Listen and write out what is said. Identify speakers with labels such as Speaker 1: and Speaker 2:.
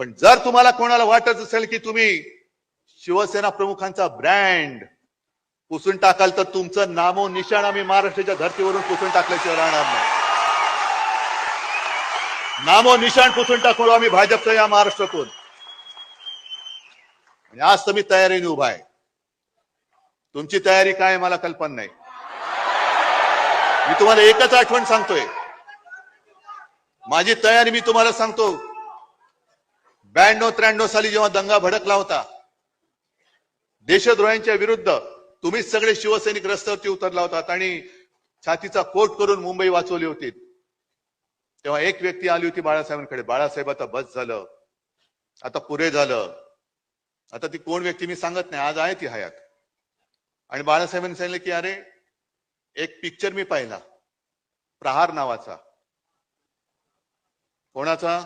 Speaker 1: पण जर तुम्हाला कोणाला वाटत असेल की तुम्ही शिवसेना प्रमुखांचा ब्रँड पुसून टाकाल तर तुमचं नामो निशाण आम्ही महाराष्ट्राच्या धर्तीवरून पुसून टाकल्याशिवाय राहणार नाही. नामो निशाण पुसून टाकू आम्ही भाजपचं या महाराष्ट्रातून. आणि आज तर मी तयारीने उभा आहे. तुमची तयारी काय मला कल्पना नाही. मी तुम्हाला एकच आठवण सांगतोय. माझी तयारी मी तुम्हाला सांगतो. ब्याण्णव त्र्याण्णव साली जेव्हा दंगा भडकला होता देशद्रोह्यांच्या विरुद्ध तुम्हीच सगळे शिवसैनिक रस्त्यावरती उतरला होता आणि छातीचा कोट करून मुंबई वाचवली होती. तेव्हा एक व्यक्ती आली होती बाळासाहेबांकडे. बाळासाहेब आता बस झालं. आता पुरे झालं. आता ती कोण व्यक्ती मी सांगत नाही. आज आहे ती हयात. आणि बाळासाहेबांनी सांगितलं की अरे एक पिक्चर मी पाहिला. प्रहार नावाचा. कोणाचा?